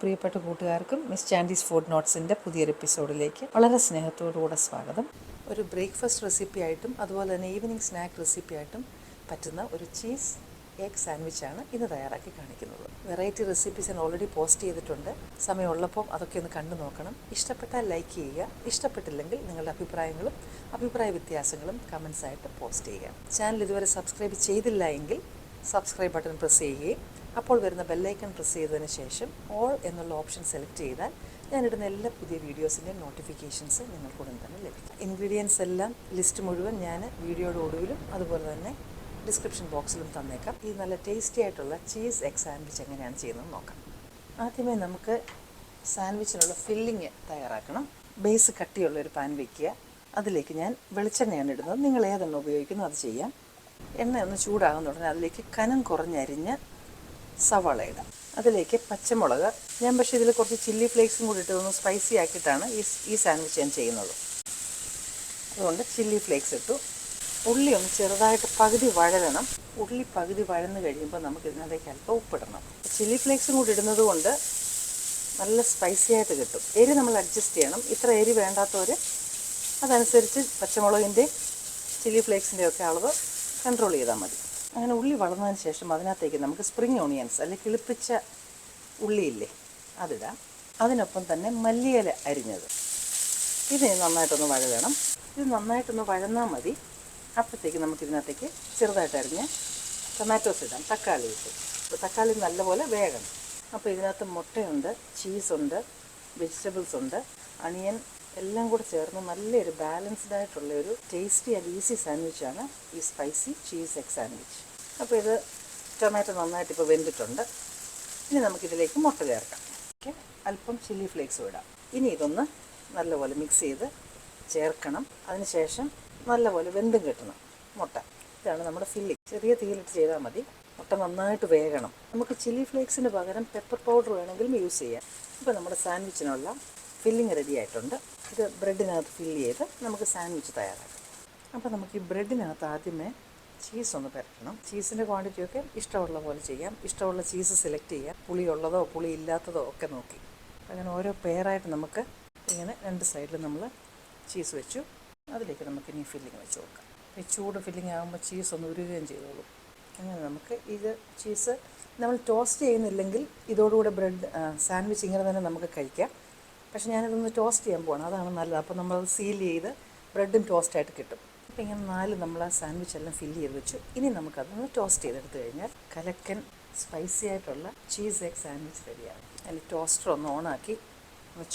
പ്രിയപ്പെട്ട കൂട്ടുകാർക്കും miss ചാൻഡീസ് food നോട്ട്സിന്റെ പുതിയൊരു എപ്പിസോഡിലേക്ക് വളരെ സ്നേഹത്തോടുകൂടെ സ്വാഗതം. ഒരു ബ്രേക്ക്ഫാസ്റ്റ് റെസിപ്പി ആയിട്ടും അതുപോലെ തന്നെ ഈവനിങ് സ്നാക്ക് റെസിപ്പി ആയിട്ടും പറ്റുന്ന ഒരു ചീസ് എഗ് സാൻഡ്വിച്ചാണ് ഇന്ന് തയ്യാറാക്കി കാണിക്കുന്നത്. വെറൈറ്റി റെസിപ്പീസ് ഞാൻ ഓൾറെഡി പോസ്റ്റ് ചെയ്തിട്ടുണ്ട്. സമയമുള്ളപ്പോൾ അതൊക്കെ ഒന്ന് കണ്ടു നോക്കണം. ഇഷ്ടപ്പെട്ടാൽ ലൈക്ക് ചെയ്യുക. ഇഷ്ടപ്പെട്ടില്ലെങ്കിൽ നിങ്ങളുടെ അഭിപ്രായങ്ങളും അഭിപ്രായ വ്യത്യാസങ്ങളും കമൻസ് ആയിട്ട് പോസ്റ്റ് ചെയ്യുക. ചാനൽ ഇതുവരെ സബ്സ്ക്രൈബ് ചെയ്തില്ല എങ്കിൽ സബ്സ്ക്രൈബ് ബട്ടൺ പ്രസ് ചെയ്യുകയും അപ്പോൾ വരുന്ന ബെല്ലൈക്കൺ പ്രസ് ചെയ്തതിന് ശേഷം ഓൾ എന്നുള്ള ഓപ്ഷൻ സെലക്ട് ചെയ്താൽ ഞാനിടുന്ന എല്ലാ പുതിയ വീഡിയോസിന്റെയും നോട്ടിഫിക്കേഷൻസ് നിങ്ങൾക്ക് ഉടൻ തന്നെ ലഭിക്കും. ഇൻഗ്രീഡിയൻസ് എല്ലാം ലിസ്റ്റ് മുഴുവൻ ഞാൻ വീഡിയോയുടെ ഒടുവിലും അതുപോലെ തന്നെ ഡിസ്ക്രിപ്ഷൻ ബോക്സിലും തന്നേക്കാം. ഈ നല്ല ടേസ്റ്റി ആയിട്ടുള്ള ചീസ് എഗ് സാൻഡ്വിച്ച് എങ്ങനെയാണ് ചെയ്യുന്നത് നോക്കാം. ആദ്യമേ നമുക്ക് സാൻഡ്വിച്ചിനുള്ള ഫില്ലിങ് തയ്യാറാക്കണം. ബേസ് കട്ടിയുള്ള ഒരു പാൻ വയ്ക്കുക അതിലേക്ക് ഞാൻ വെളിച്ചെണ്ണയാണ് ഇടുന്നത്. നിങ്ങൾ ഏതെണ്ണ ഉപയോഗിക്കുന്നു അത് ചെയ്യാം. എണ്ണ ഒന്ന് ചൂടാകുന്ന ഉടനെ അതിലേക്ക് കനം കുറഞ്ഞരിഞ്ഞ് സവാള ഇടാം അതിലേക്ക് പച്ചമുളക് ഞാൻ പക്ഷേ ഇതിൽ കുറച്ച് ചില്ലി ഫ്ലേക്സും കൂടി ഇട്ടതൊന്ന് സ്പൈസി ആക്കിയിട്ടാണ് ഈ ഈ സാൻഡ്വിച്ച് ഞാൻ ചെയ്യുന്നത്. അതുകൊണ്ട് ചില്ലി ഫ്ലേക്സ് ഇട്ടു. ഉള്ളി ഒന്ന് ചെറുതായിട്ട് പകുതി വഴലണം. ഉള്ളി പകുതി വഴന്ന് കഴിയുമ്പോൾ നമുക്ക് ഇതിനകത്തേക്ക് അല്പം ഉപ്പിടണം. ചില്ലി ഫ്ലേക്സും കൂടി ഇടുന്നത് കൊണ്ട് നല്ല സ്പൈസി ആയിട്ട് കിട്ടും. എരി നമ്മൾ അഡ്ജസ്റ്റ് ചെയ്യണം. ഇത്ര എരി വേണ്ടാത്തവർ അതനുസരിച്ച് പച്ചമുളകിന്റെ ചില്ലി ഫ്ലേക്സിന്റെ ഒക്കെ അളവ് കൺട്രോൾ ചെയ്താൽ മതി. അങ്ങനെ ഉള്ളി വളർന്നതിന് ശേഷം അതിനകത്തേക്ക് നമുക്ക് സ്പ്രിങ് ഓണിയൻസ് അല്ലെങ്കിൽ കിളിപ്പിച്ച ഉള്ളിയില്ലേ അതിടാം. അതിനൊപ്പം തന്നെ മല്ലിയില അരിഞ്ഞത്. ഇത് നന്നായിട്ടൊന്ന് വഴവേണം ഇത് നന്നായിട്ടൊന്ന് വഴന്നാൽ മതി. അപ്പോഴത്തേക്ക് നമുക്ക് ഇതിനകത്തേക്ക് ചെറുതായിട്ട് അരിഞ്ഞ് ടൊമാറ്റോസ് ഇടാം. തക്കാളി ഇട്ട്. തക്കാളി നല്ലപോലെ വേഗം അപ്പോൾ ഇതിനകത്ത് മുട്ടയുണ്ട് ചീസുണ്ട് വെജിറ്റബിൾസ് ഉണ്ട് അണിയൻ എല്ലാം കൂടെ ചേർന്ന് നല്ലൊരു ബാലൻസ്ഡ് ആയിട്ടുള്ള ഒരു ടേസ്റ്റി ആൻഡ് ഈസി സാൻഡ്വിച്ചാണ് ഈ സ്പൈസി ചീസ് എഗ് സാൻഡ്വിച്ച് അപ്പോൾ ഇത് ടൊമാറ്റോ നന്നായിട്ട് ഇപ്പോൾ വെന്തിട്ടുണ്ട്. ഇനി നമുക്കിതിലേക്ക് മുട്ട ചേർക്കാം. ഓക്കെ? അല്പം ചില്ലി ഫ്ലേക്സ് ഇടാം. ഇനി ഇതൊന്ന് നല്ലപോലെ മിക്സ് ചെയ്ത് ചേർക്കണം. അതിനുശേഷം നല്ലപോലെ വെന്തും കിട്ടണം മുട്ട. ഇതാണ് നമ്മുടെ ഫില്ലിങ് ചെറിയ തീയിലിട്ട് ചെയ്താൽ മതി. മുട്ട നന്നായിട്ട് വേകണം. നമുക്ക് ചില്ലി ഫ്ലേക്സിന് പകരം പെപ്പർ പൗഡർ വേണമെങ്കിലും യൂസ് ചെയ്യാം. ഇപ്പോൾ നമ്മുടെ സാൻഡ്വിച്ചിനുള്ള ഫില്ലിങ് റെഡി ആയിട്ടുണ്ട്. ഇത് ബ്രെഡിനകത്ത് ഫില്ല് ചെയ്ത് നമുക്ക് സാൻഡ്വിച്ച് തയ്യാറാക്കാം. അപ്പോൾ നമുക്ക് ഈ ബ്രെഡിനകത്ത് ആദ്യമേ ചീസ് ഒന്ന് പരട്ടണം. ചീസിന്റെ ക്വാണ്ടിറ്റിയൊക്കെ ഇഷ്ടമുള്ള പോലെ ചെയ്യാം. ഇഷ്ടമുള്ള ചീസ് സെലക്ട് ചെയ്യാം. പുളി ഉള്ളതോ പുളി ഇല്ലാത്തതോ ഒക്കെ നോക്കി. അങ്ങനെ ഓരോ പെയറായിട്ട് നമുക്ക് ഇങ്ങനെ രണ്ട് സൈഡിൽ നമ്മൾ ചീസ് വെച്ചു. അതിലേക്ക് നമുക്ക് ഇനി ഫില്ലിങ് വെച്ച് കൊടുക്കാം. ഈ ചൂട് ഫില്ലിങ് ആകുമ്പോൾ ചീസ് ഒന്ന് ഉരുകുകയും ചെയ്തോളൂ. അങ്ങനെ നമുക്ക് ഇത് ചീസ് നമ്മൾ ടോസ്റ്റ് ചെയ്യുന്നില്ലെങ്കിൽ ഇതോടുകൂടെ ബ്രെഡ് സാൻഡ്വിച്ച് ഇങ്ങനെ തന്നെ നമുക്ക് കഴിക്കാം. പക്ഷേ ഞാനിതൊന്ന് ടോസ്റ്റ് ചെയ്യാൻ പോകണം അതാണ് നല്ലത്. അപ്പോൾ നമ്മൾ സീൽ ചെയ്ത് ബ്രെഡും ടോസ്റ്റായിട്ട് കിട്ടും. അപ്പോൾ ഇങ്ങനെ നാല് നമ്മൾ ആ സാൻഡ്വിച്ച് എല്ലാം ഫില്ല് ചെയ്ത് വെച്ചു. ഇനി നമുക്കതൊന്ന് ടോസ്റ്റ് ചെയ്തെടുത്ത് കഴിഞ്ഞാൽ കലക്കൻ സ്പൈസി ആയിട്ടുള്ള ചീസ് എഗ് സാൻഡ്വിച്ച് റെഡിയാണ്. അതിന്റെ ടോസ്റ്റർ ഒന്ന് ഓണാക്കി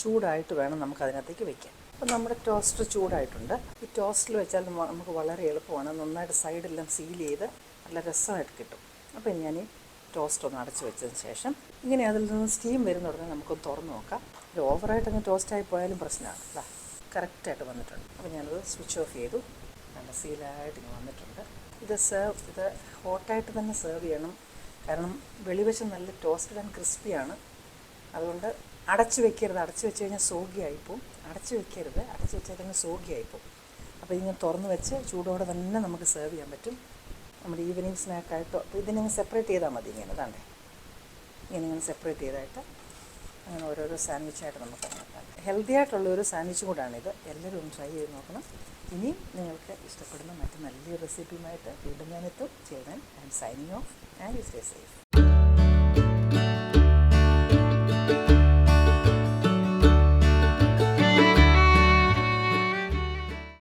ചൂടായിട്ട് വേണം നമുക്ക് അതിനകത്തേക്ക് വെക്കാൻ. അപ്പോൾ നമ്മുടെ ടോസ്റ്റർ ചൂടായിട്ടുണ്ട്. ഈ ടോസ്റ്റിൽ വെച്ചാൽ നമുക്ക് വളരെ എളുപ്പമാണ്. നന്നായിട്ട് സൈഡെല്ലാം സീൽ ചെയ്ത് നല്ല രസമായിട്ട് കിട്ടും. അപ്പോൾ ഞാൻ ഈ ടോസ്റ്റ് ഒന്ന് അടച്ചു വെച്ചതിന് ശേഷം ഇങ്ങനെ അതിൽ നിന്ന് സ്റ്റീം വരുന്ന ഉടനെ നമുക്കൊന്ന് തുറന്ന് നോക്കാം. ഓവറായിട്ട് അങ്ങ് ടോസ്റ്റായി പോയാലും പ്രശ്നമാണ്. അല്ല കറക്റ്റായിട്ട് വന്നിട്ടുണ്ട്. അപ്പോൾ ഞാനത് സ്വിച്ച് ഓഫ് ചെയ്തു. നല്ല സീലായിട്ട് ഇങ്ങനെ വന്നിട്ടുണ്ട്. ഇത് സെർവ് ഇത് ഹോട്ടായിട്ട് തന്നെ സെർവ് ചെയ്യണം. കാരണം വെളിവശം നല്ല ടോസ്റ്റഡ് ആൻഡ് ക്രിസ്പിയാണ് അതുകൊണ്ട് അടച്ചു വെക്കരുത്. അടച്ചു വെച്ച് കഴിഞ്ഞാൽ സോഗിയായിപ്പോവും അടച്ചു വെക്കരുത്. അടച്ചു വെച്ചാൽ തന്നെ സോഗിയായിപ്പോവും അപ്പോൾ ഇങ്ങനെ തുറന്ന് വെച്ച് ചൂടോടെ തന്നെ നമുക്ക് സെർവ് ചെയ്യാൻ പറ്റും. നമ്മുടെ ഈവനിങ് സ്നാക്കായിട്ടോ അപ്പോൾ ഇതിനെ സെപ്പറേറ്റ് ചെയ്താൽ മതി ഇങ്ങനെ. ഇതാണ്ടേ. ഇങ്ങനെ ഇങ്ങനെ സെപ്പറേറ്റ് ചെയ്തായിട്ട് അങ്ങനെ ഓരോരോ സാൻഡ്വിച്ചായിട്ട് നമുക്ക് ഹെൽത്തി ആയിട്ടുള്ള ഒരു സാൻഡ്വിച്ച് ഇത്. എല്ലാവരും ഒന്ന് ട്രൈ ചെയ്ത് നോക്കണം. ഇനിയും നിങ്ങൾക്ക് ഇഷ്ടപ്പെടുന്ന മറ്റു നല്ലൊരു റെസിപ്പിയുമായിട്ട് വീണ്ടും ഞാനെത്തും. ചെയ്യാൻ and signing off and you stay safe